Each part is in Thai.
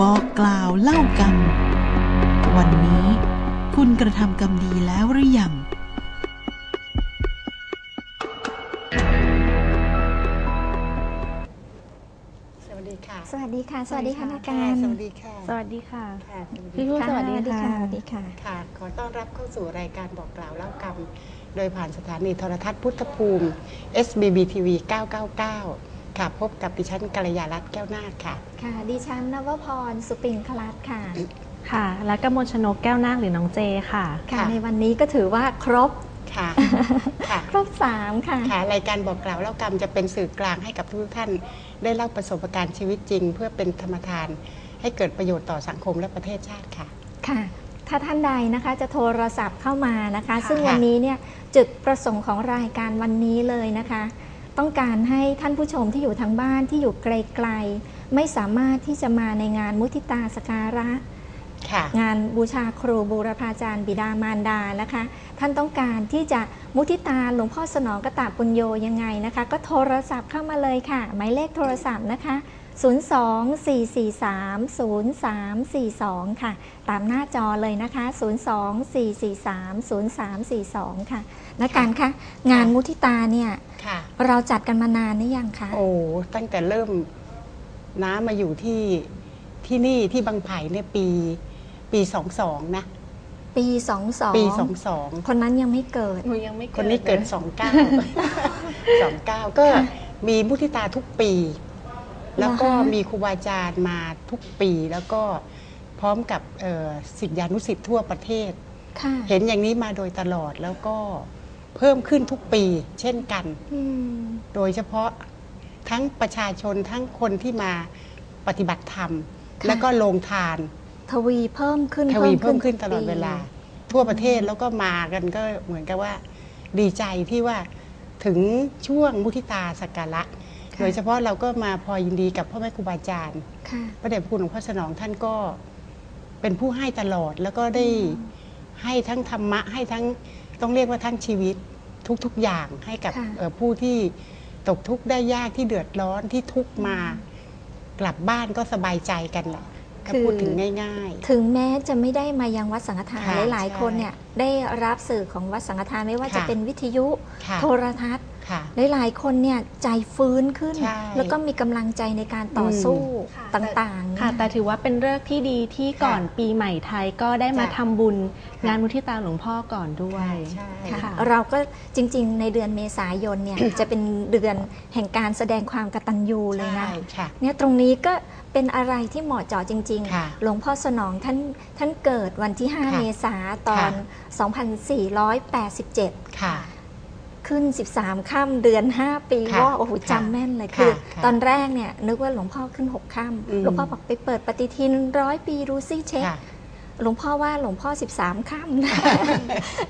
บอกกล่าวเล่ากรรมวันนี้คุณกระทำกรรมดีแล้วหรือยังสวัสดีค่ะ สวัสดีค่ะ สวัสดีค่ะนาการสวัสดีค่ะ สวัสดีค่ะ ค่ะพี่ผู้ค่ะสวัสดีค่ะ สวัสดีค่ะ ค่ะ ขอต้อนรับเข้าสู่รายการบอกกล่าวเล่ากรรม โดยผ่านสถานีโทรทัศน์พุทธภูมิ SBB TV 999 ค่ะ พบกับดิฉันกัลยารัตน์แก้วนาคค่ะ ค่ะ ดิฉันนวพรสุปิงคลัตค่ะ ค่ะ และกมลชนกแก้วนาคหรือน้องเจค่ะ ค่ะ ค่ะ ในวันนี้ก็ถือว่าครบ ค่ะ ค่ะ ครบสามค่ะ ค่ะรายการบอกกล่าวเล่ากรรมจะเป็นสื่อกลางให้กับทุกท่าน ได้เล่าประสบการณ์ชีวิตจริง เพื่อเป็นธรรมทาน ให้เกิดประโยชน์ต่อสังคมและประเทศชาติค่ะ ค่ะ ถ้าท่านใดนะคะจะโทรศัพท์เข้ามานะคะค่ะซึ่งวันนี้เนี่ยจุดประสงค์ของรายการวันนี้เลยนะคะ ต้องการให้ท่านผู้ชมที่อยู่ทางบ้านที่อยู่ไกลๆ ไม่สามารถที่จะมาในงานมุทิตาสการะค่ะงานบูชาครูบูรพาจารย์ บิดามารดานะคะ ท่านต้องการที่จะมุทิตาหลวงพ่อสนองกตะปุญโยยังไงนะคะ ก็โทรศัพท์เข้ามาเลยค่ะ หมายเลขโทรศัพท์นะคะ 024430342 ค่ะ ตามหน้าจอเลยนะคะ 024430342 ค่ะ นักการคะงานมุทิตาเนี่ยค่ะ เราจัดกันมานานหรือยังคะ โอ้ตั้งแต่เริ่มน้ามาอยู่ที่ที่นี่ที่บางไผ่เนี่ยปี ปีสองสองนะ ปี22ปีสองสองคนนั้นยังไม่เกิด หนูยังไม่คนนี้เกิดสองเก้าสองเก้าก็ค่ะมีมุทิตาทุกปี แล้วก็เหรอคะมีครูบาอาจารย์มาทุกปี แล้วก็พร้อมกับเอ่อศิษยานุศิษย์ทั่วประเทศค่ะเห็นอย่างนี้มาโดยตลอดแล้วก็เพิ่มขึ้นทุกปีเช่นกันอืมโดยเฉพาะทั้งประชาชนทั้งคนที่มาปฏิบัติธรรมค่ะแล้วก็โรงทาน ทวีเพิ่มขึ้นทวีเพิ่มขึ้นทุตกลอดปีเวลา ทั่วประเทศแล้วก็มากันก็เหมือนกับว่า ดีใจที่ว่าถึงช่วงมุทิตาสักการะค่ะ โดยเฉพาะเราก็มาพลอยยินดีกับพ่อแม่ครูบาอาจารย์ค่ะพระเดชพระคุณหลวงพ่อสนองท่านก็เป็นผู้ให้ตลอดแล้วก็ได้ให้ทั้งธรรมะให้ทั้งต้องเรียกว่าทั้งชีวิตทุกๆอย่างให้กับค่ะเอ่อผู้ที่ตกทุกข์ได้ยากที่เดือดร้อนที่ทุกข์มากลับบ้านก็สบายใจกันแหละถ้าพูดถึงง่ายถึงแม้จะไม่ได้มายังวัดสังฆทานค่ะหลายใช่ๆคนเนี่ยได้รับสื่อของวัดสังฆทานไม่ว่าค่ะจะเป็นวิทยุค่ะโทรทัศน์ ค่ะหลายๆคนเนี่ยใจฟื้นขึ้น ใช่ แล้วก็มีกำลังใจในการต่อสู้ค่ะต่างๆ ค่ะเนี่ยแต่ถือว่าเป็นเลิกษ์ที่ดีที่ก่อนปีใหม่ไทยก็ได้มาจ้ะ ทำบุญงานมุทิตาหลวงพ่อก่อนด้วย ใช่ค่ะ ค่ะเราก็จริงๆ ในเดือนเมษายนเนี่ยจะเป็นเดือนแห่งการแสดงความกตัญญูเลยนะ ใช่ค่ะ เนี่ยตรงนี้ก็เป็นอะไรที่เหมาะเจาะจริง ค่ะๆ หลวงพ่อสนองท่านท่านเกิดวันที่ 5 ค่ะเมษาตอน ค่ะ 2487 ค่ะ ขึ้น 13 ค่ำเดือน 5 ปีค่ะว่าโอ้โหค่ะจำแม่นเลยค่ะคือ ค่ะตอนแรกเนี่ยนึกว่าหลวงพ่อขึ้น 6 ค่ำอืมหลวงพ่อบอกไปเปิดปฏิทินร้อยปีดูซิเช็ค ค่ะ หลวงพ่อว่าหลวงพ่อ 13 ค่ำนะ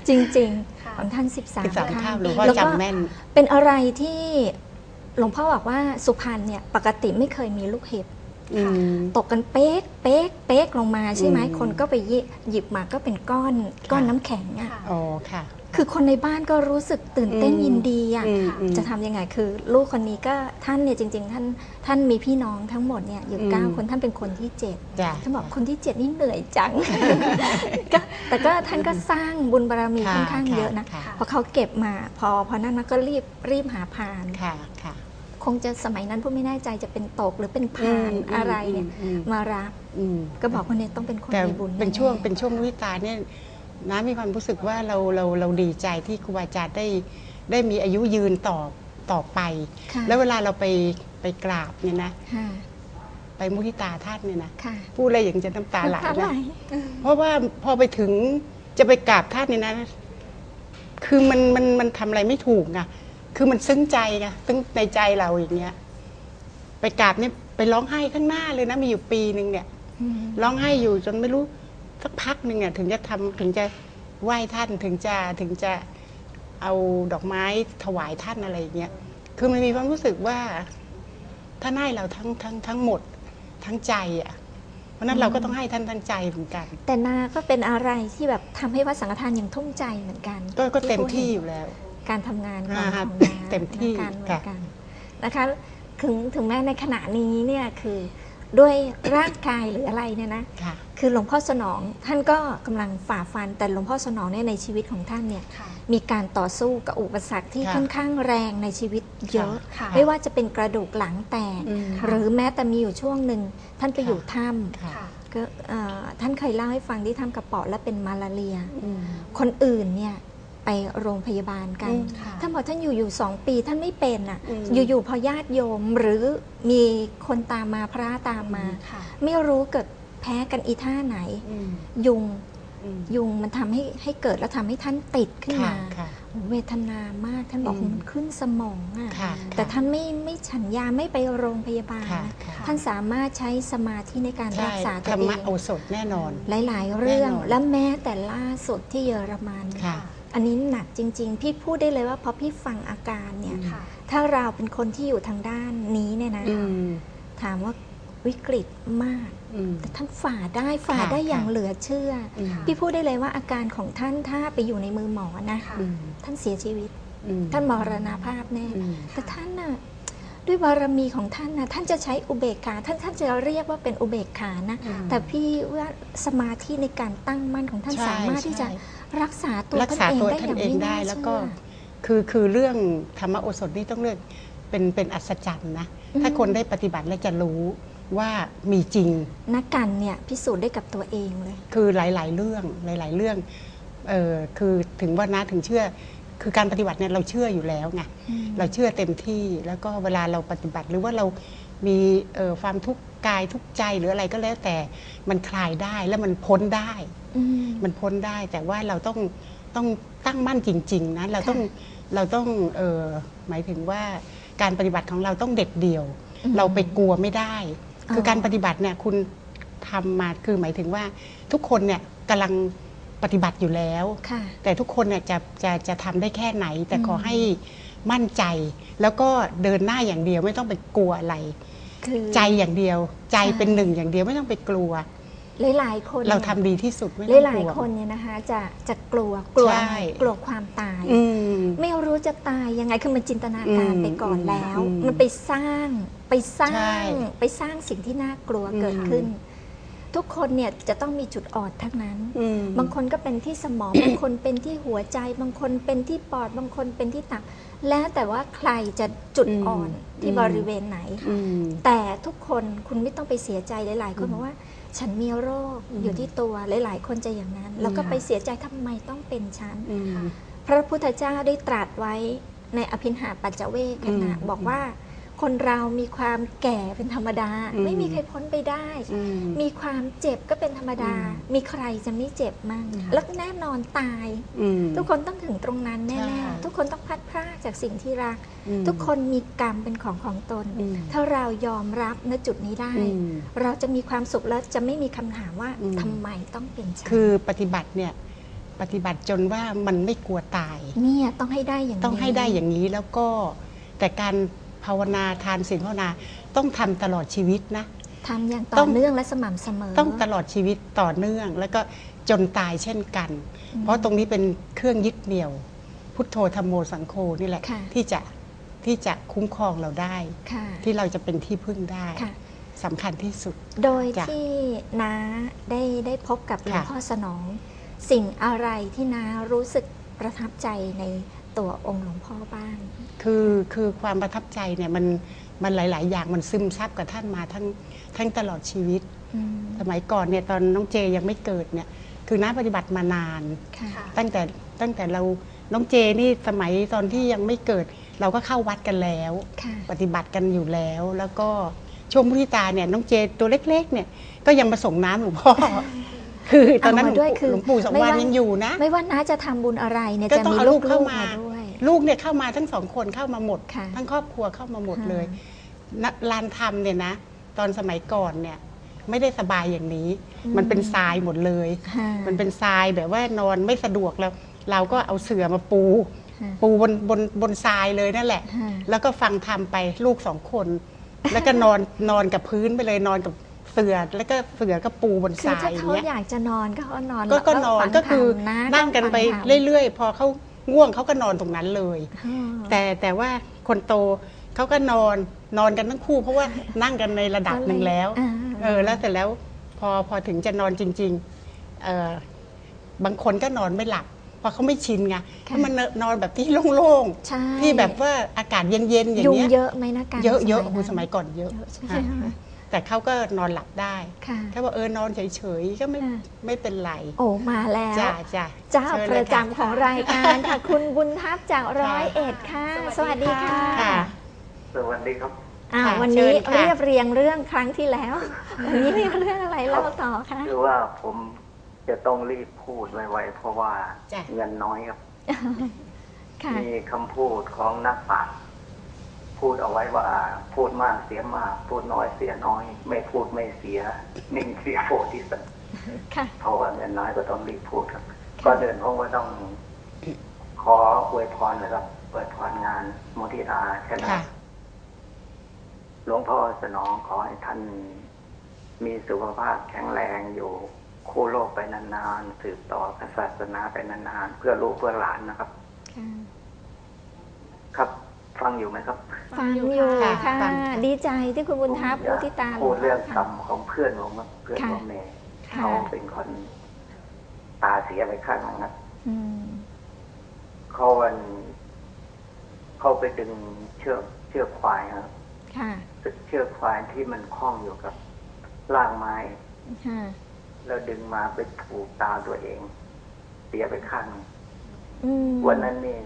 จริงค่ะๆของท่านสิบ13สามข้ามค่ำหลวงพ่อแล้วก็จำแม่น เป็นอะไรที่หลวงพ่อบอกว่าสุพรรณเนี่ยปกติไม่เคยมีลูกเห็บ อืม ตกกันเป๊กเป๊กเป๊กลงมาใช่ไหมอืม คนก็ไปหยิบหยิบมาก็เป็นก้อนก้อนน้ำแข็งอะอ๋อค่ะ คือคนในบ้านก็รู้สึกตื่นเต้นอืมยินดีอะอืมอืมจะทำยังไงคือ ลูกคนนี้ก็ท่านเนี่ยจริง ๆ ท่านท่านมีพี่น้องทั้งหมดเนี่ยอยู่อืมเก้าคนท่านเป็นคนที่เจ็ดจ้ะท่านบอกคนที่เจ็ดนี่เหนื่อยจังก็แต่ก็ท่านก็สร้างบุญบารมีค่ะค่อนข้างเยอะนะค่ะพอเขาเก็บมาพอพอนั้นนะก็รีบรีบหาพานค่ะค่ะคงจะสมัยนั้นผู้ไม่แน่ใจจะเป็นตกหรือเป็นพานอืมอะไรเนี่ยอืมมารับอืมก็บอกว่าเนี่ยต้องเป็นคนแต่มีบุญเป็นช่วงแๆเป็นช่วงวิตาเนี่ย น้ามีความรู้สึกว่าเราเราเราดีใจที่ครูบาอาจารย์ได้ได้มีอายุยืนต่อต่อไป ค่ะแล้วเวลาเราไปไปกราบเนี่ยนะ ค่ะไปมุทิตาท่านเนี่ยนะค่ะพูดอะไรอย่างจะน้ำตาไหลน้ำตาไหล นะ เพราะว่าพอไปถึงจะไปกราบท่านเนี่ยนะ คือมันมันมันทำอะไรไม่ถูกไงคือมันซึ้งใจไงซึ้งในใจเราอย่างเงี้ย ไปกราบเนี่ยไปร้องไห้ข้างหน้าเลยนะมีอยู่ปีหนึ่งเนี่ย อืมร้องไห้อยู่จนไม่รู้ สักพักหนึ่งอะถึงจะทำถึงจะไหว้ท่านถึงจะถึงจะเอาดอกไม้ถวายท่านอะไรอย่างเงี้ยคือมันมีความรู้สึกว่าท่านให้เราทั้งทั้งทั้งหมดทั้งใจอะเพราะฉะนั้นเราก็ต้องให้ท่านทั้งใจเหมือนกัน แต่นาก็เป็นอะไรที่แบบทำให้วัดสังฆทานอย่างทุ่มใจเหมือนกัน ก็ก็เต็มผู้ที่ห็นอยู่แล้ว การทำงานของอ่าของนาเต็มที่การเหมือนค่ะกันนะคะถึงถึงแม้ในขณะนี้เนี่ยคือด้วยร่างกายหรืออะไรเนี่ยนะ ค่ะคือหลวงพ่อสนองท่านก็กำลังฝ่าฟัน แต่หลวงพ่อสนองเนี่ยในชีวิตของท่านเนี่ยค่ะมีการต่อสู้กับอุปสรรคที่ค่ะค่อนข้างแรงในชีวิตเยอะค่ะไม่ว่าจะเป็นกระดูกหลังแตกอืมหรือแม้แต่มีอยู่ช่วงหนึ่งท่านไปค่ะอยู่ถ้ค่ะค่ะำก็เอ่อท่านเคยเล่าให้ฟังที่ถ้ำกระเปาะและเป็นมาลาเรียอืมคนอื่นเนี่ยไปโรงพยาบาลกันอืมค่ะท่านบอกท่านอยู่อยู่สองปีท่านไม่เป็นอะอืมอยู่ๆพอญาติโยมหรือมีคนตามมาพระตามมาค่ะไม่รู้เกิด แพ้กันอีท่าไหนอืมยุงอืมยุงมันทำให้ให้เกิดแล้วทำให้ท่านติดขึ้นค่ะมาค่ะโอ้เวทนามากท่านบอกอืมมันขึ้นสมองอะค่ะแต่ท่านไม่ไม่ฉันยาไม่ไปโรงพยาบาลค่ะนะค่ะท่านสามารถใช้สมาธิในการใช่รักษาธตัรวรเอมะงโอสถแน่นอน หลาย ๆ เรื่องแน่นอนและแม้แต่ล่าสุดที่เยอรมันค่ะอันนี้หนักจริง ๆ พี่พูดได้เลยว่าพอพี่ฟังอาการเนี่ยอืมค่ะถ้าเราเป็นคนที่อยู่ทางด้านนี้เนี่ยนะอืมถามว่า วิกฤตมากอืมแต่ท่านฝ่าได้ฝ่าค่ะได้อย่างค่ะเหลือเชื่ออืมค่ะพี่พูดได้เลยว่าอาการของท่านถ้าไปอยู่ในมือหมอนะค่ะอืมท่านเสียชีวิตอืมท่านมรณภาพแน่อืมแต่ท่านน่ะด้วยบารมีของท่านนะท่านจะใช้อุเบกขา ท่านท่านจะเรียกว่าเป็นอุเบกขานะอืมแต่พี่ว่าสมาธิในการตั้งมั่นของท่านใช่สามารถที่จะใช่รักษาตัวรักษาตัวท่านท่านเองได้เองอย่างม่น่าได้แล้วก็เชื่อคือคือเรื่องธรรมโอสถนี่ต้องเลือกเป็นเป็นอัศจรรย์นะอืมถ้าคนได้ปฏิบัติแล้วจะรู้ ว่ามีจริง นักกันเนี่ยพิสูจน์ได้กับตัวเองเลย คือหลาย ๆ เรื่องหลาย ๆ เรื่องเออคือถึงว่านะถึงเชื่อ คือการปฏิบัติเนี่ยเราเชื่ออยู่แล้วไงอืมเราเชื่อเต็มที่แล้วก็เวลาเราปฏิบัติหรือว่าเรามีเอ่อความทุกข์กายทุกข์ใจหรืออะไรก็แล้วแต่มันคลายได้แล้วมันพ้นได้อืมมันพ้นได้แต่ว่าเราต้องต้องตั้งมั่นจริง ๆนะเราต้องค่ะเราต้องเออหมายถึงว่าการปฏิบัติของเราต้องเด็ดเดี่ยวอืมเราไปกลัวไม่ได้ คืออการปฏิบัติเนี่ยคุณทำมาคือหมายถึงว่าทุกคนเนี่ยกำลังปฏิบัติอยู่แล้วค่ะแต่ทุกคนเนี่ยจะจะจะทำได้แค่ไหน แต่อืมขอให้มั่นใจ แล้วก็เดินหน้าอย่างเดียวไม่ต้องไปกลัวอะไรคือใจอย่างเดียว ใจใช่เป็นหนึ่งอย่างเดียวไม่ต้องไปกลัว หลาย ๆ คนเรานี่ยทำดีที่สุดไม่ต้องหลากยลัวๆคนเนี่ยนะคะ จะจะกลัวกลัวใช่อะไรกลัวความตายอืมไม่รู้จะตายยังไงคือมันจินตนาการอืมไปก่อนแล้วอืมมันไปสร้างไปสร้าใช่งไปสร้างสิ่งที่น่ากลัวอืมเกิดขึ้น ทุกคนเนี่ยจะต้องมีจุดอ่อนทั้งนั้นอืมบางคนก็เป็นที่สมองบางคนเป็นที่หัวใจ บางคนเป็นที่ปอดบางคนเป็นที่ตับแล้วแต่ว่าใครจะจุดอืมอ่อนที่อืมบริเวณไหนอืมแต่ทุกคนคุณไม่ต้องไปเสียใจหลาย ๆ คนอืมบอกว่า ฉันมีโรคอืมอยู่ที่ตัวหลาย ๆ คนจะอย่างนั้น แล้วก็อืมไปเสียใจทำไมต้องเป็นฉันอืมพระพุทธเจ้าได้ตรัสไว้ในอภินหาปัจจเวคขณะอืมบอกว่า คนเรามีความแก่เป็นธรรมดา อืมไม่มีใครพ้นไปได้ อืมมีความเจ็บก็เป็นธรรมดาอืมมีใครจะไม่เจ็บมั่งค่ะ แล้วแน่นอนตาย อืม ทุกคนต้องถึงตรงนั้นใช่แน่ๆทุกคนต้องพลัดพรากจากสิ่งที่รัก อืมทุกคนมีกรรมเป็นของของตน อืมถ้าเรายอมรับณจุดนี้ได้ อืมเราจะมีความสุขแล้วจะไม่มีคำถามว่าอืม ทำไมต้องเป็นฉันคือปฏิบัติเนี่ยปฏิบัติจนว่ามันไม่กลัวตาย เนี่ยต้องให้ได้อย่างนี้ ต้องให้ได้อย่างนี้แล้วก็แต่การ ภาวนาทานศีลภาวนาต้องทำตลอดชีวิตนะทำอย่างต้ต่อองเนื่องและสม่ำเสมอ ต้องตลอดชีวิตต่อเนื่อง แล้วก็จนตายเช่นกันอืมเพราะตรงนี้เป็นเครื่องยึดเหนี่ยว พุทโธธรรมโมสังโฆนี่แหละค่ะที่จะที่จะคุ้มครองเราได้ค่ะที่เราจะเป็นที่พึ่งได้ค่ะสำคัญที่สุด โดยจ้ะที่น้าได้ได้พบกับหลวงค่ะพ่อสนอง สิ่งอะไรที่น้ารู้สึกประทับใจใน ตัวองค์หลวงพ่อบ้างคือคือความประทับใจเนี่ยมันมันหลาย ๆ อย่างมันซึมซับกับท่านมาทั้งทั้งตลอดชีวิต อืมสมัยก่อนเนี่ยตอนน้องเจยังไม่เกิดเนี่ยคือน้าปฏิบัติมานาน ค่ะ ค่ะ ตั้งแต่ตั้งแต่เราน้องเจนี่สมัยตอนที่ยังไม่เกิด เราก็เข้าวัดกันแล้ว ค่ะ ปฏิบัติกันอยู่แล้ว แล้วก็ช่วงมุทิตาเนี่ยน้องเจตัวเล็ก ๆ เนี่ยก็ยังมาส่งน้ำหลวงพ่อ คือตอนนั้นหลวงเอามาด้วยปู่คือหลวงปู่สองไม่วันว่ายัยังอยู่นะ ไม่ว่าน้าจะทำบุญอะไรเนี่ยก็จะต้องมีเอาลูลูกกๆเข้ามามา ด้วย ลูกเนี่ยเข้ามาทั้งสองคนเข้ามาหมด ค่ะทั้งครอบครัวเข้ามาหมดค่ะเลยณลานธรรมเนี่ยนะ ตอนสมัยก่อนเนี่ย ไม่ได้สบายอย่างนี้มันเป็นทรายหมดเลย ค่ะมันเป็นทรายแบบว่านอนไม่สะดวกแล้ว เราก็เอาเสื่อมาปู ค่ะปูบนบนบนทรายเลยนั่นแหละ ค่ะ แล้วก็ฟังธรรมไปลูกสองคน แล้วก็นอนนอนกับพื้นไปเลยนอนกับ เสื่อแล้วก็เสื่อก็ปูบนคืทอรายถ้าอย่างเขาเงี้ย อยากจะนอนก็เขานอนก็ก็แล้วนอนฟังก็คือธรรมนะนั่งกันไปต้องฟังธรรมเรื่อยๆ พอเขาง่วงเขาก็นอนตรงนั้นเลยอ๋อแต่แต่ว่าคนโตเขาก็นอนนอนกันทั้งคู่ เพราะว่านั่งกันในระดับหนึ่งแล้วอ่าเออแล้วเสร็จแล้วพอพอถึงจะนอนจริงๆเออบางคนก็นอนไม่หลับเพราะเขาไม่ชินไงถ้ามันนอนแบบที่โล่งใช่ๆที่แบบว่าอากาศเย็นๆ อย่างยุงเงี้ยเยอะไหมนะการเยอะเยอะนั้นโอ้โหสมัยก่อนเยอะ เยอะใช่ไหมอะคะ แต่เขาก็นอนหลับได้ค่ะถ้าว่าเออนอนเฉยๆก็ไม่ค่ะไม่เป็นไรโอ้มาแล้วจ้าจ้าเจ้าชิญปเลยระจำของรายการค่ะ คุณบุญทัพจากร้อยเอ็ดค่ะ สวัสดีค่ะค่ะ สวัสดีครับ อ่าค่ะวันนี้เชิญค่ะ เรียบเรียงเรื่องครั้งที่แล้ว วันนี้มีเรื่องอะไรเล่าต่อคะ คือว่าผมจะต้องรีบพูดไวๆเพราะว่าจ้ะ เงินน้อยครับ ค่ะ มีคำพูดของนักปราชญ์ พูดเอาไว้ว่า พูดมากเสียมาก พูดน้อยเสียน้อย ไม่พูดไม่เสียนิ่งเสียโพธิสัตว์ค่ะเพราะว่าเงินน้อยก็ต้องรีบพูดครับก่อนเดินผมก็ต้อง ขออวยพรนะครับอวยพรงานมุทิตาใช่ไหมค่ะหลวงพ่อสนองขอให้ท่านมีสุขภาพแข็งแรงอยู่คู่โลกไปนานๆ สืบต่อศาสนาไปนานๆ เพื่อลูกเพื่อหลานนะครับค่ะครับ ฟังอยู่ไหมครับ ฟังอยู่ค่ะค่ะ ฟังค่ะ ดีใจที่คุณบุญทัพผมพุอยากทิตาพูดเรื่องกรค่ะรมของเพื่อนผมครับเพื่อนค่ะ ผมเนี่ยค่ะเขาเป็นคนตาเสียไปข้างหนึงนะอืมเขาวันเขาไปดึงเชือกเชือกควายครับค่ะ เชือกควายที่มันคล้องอยู่กับล่างไม้ ค่ะ แล้วดึงมาไปถูกตาตัวเอง เสียไปข้างหนึ่งอืมวันนั้นนี่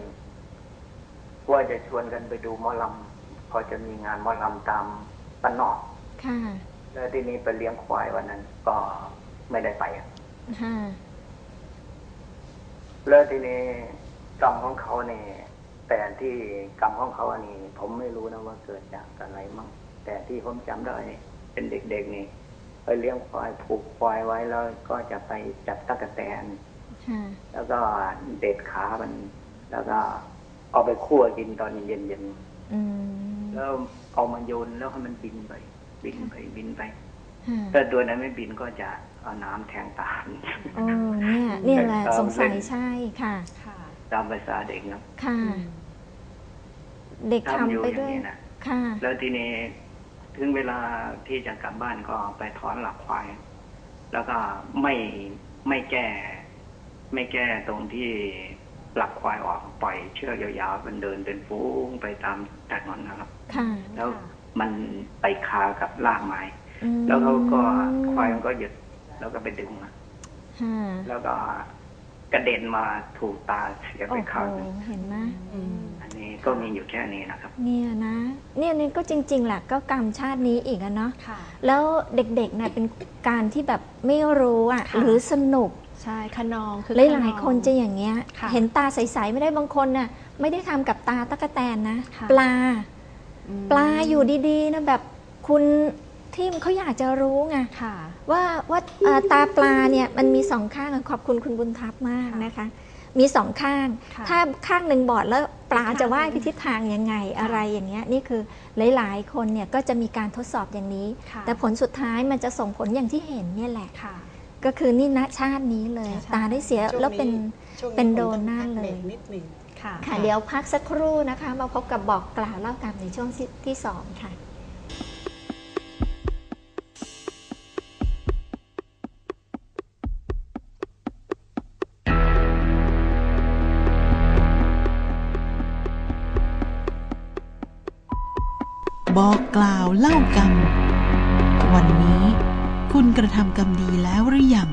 ว่าจะชวนกันไปดูหมอลำ พอจะมีงานหมอลำตามบ้านนอกค่ะแล้วที่นี้ไปเลี้ยงควายวันนั้น ก็ไม่ได้ไปอะค่ะแล้วทีนี้กรรมของเขาเนี่ยแต่ที่กรรมของเขาอันนี้ ผมไม่รู้นะว่าเกิดจากอะไรมั่งแต่ที่ผมจำได้นี่เป็นเด็กๆนี่ไปเลี้ยงควายผูกควายไว้แล้วก็จะไปจับตะกแตนค่ะแล้วก็เด็ดขามัน แล้วก็เอาไปคั่วกินตอนเย็นอืมๆ แล้วเอามาโยนแล้วให้มันบินไป บินไปบินไปค่ะถ้าตัวนั้นไม่บินก็จะเอาน้ำแทงตามโอ้เนี่ยเนี่ยแหละเออสงสัยเล่นใช่ค่ะค่ะตามภาษาเด็กนะค่ะ เด็กทำอยู่ทำไปอย่าด้วงยนี้นะค่ะ แล้วทีนี้ถึงเวลาที่จะกลับบ้านก็ไปถอนหลักควาย แล้วก็ไม่ไม่แก้ ไม่แก้ตรงที่ หลักควายออกปล่อยเชือกยาวๆมันเดินเป็นฟูงไปตามถนนนะครับค่ะแล้วมันไปคากับรากไม้อืมแล้วเขาก็ควายมันก็หยุดแล้วก็ไปดึงมาค่ะแล้วก็กระเด็นมาถูกตาเสียโอ้ไปโหข้างหนึ่งเห็นไหมอืมอันนี้ก็มีอยู่แค่นี้นะครับ เนี่ยนะ เนี่ยนี่ก็จริง ๆแหละก็กรรมชาตินี้อีกอะเนาะค่ะแล้วเด็กๆเนี่ยเป็นการที่แบบไม่รู้อะค่ะหรือสนุก ใช่ขนองคือหลายๆคนจะอย่างเงี้ยค่ะเห็นตาใสๆไม่ได้บางคนน่ะไม่ได้ทำกับตาตะกแตนนะค่ะปลาอืมปลาอยู่ดีๆนะแบบคุณทีมเขาอยากจะรู้ไงค่ะว่าว่าเอ่อตาปลาเนี่ยมันมีสองข้างขอบคุณคุณบุญทัพมากนะคะ มีสองข้างค่ะถ้าข้างหนึ่งบอดแล้วปลาข้างจะว่ายหนึ่ไปงทิศทางยังไงอะไรอย่างเงี้ยนี่คือหลายๆ คนเนี่ยก็จะมีการทดสอบอย่างนี้ค่ะแต่ผลสุดท้ายมันจะส่งผลอย่างที่เห็นเนี่ยแหละค่ะ ก็คือนี่ณชาตินี้เลย ใช่ ตาได้เสียช่วงแล้วเป็น ช่วงเป็นผมโดต้องนหน้าพักเลย บรกนิดหนึ่ง ค่ะ ค่ะเดี๋ยวพักสักครู่นะคะ มาพบกับบอกกล่าวเล่ากรรมในช่วงที่ที่สองค่ะ บอกกล่าวเล่ากรรมวันนี้ คุณกระทำกรรมดีแล้วหรือยัง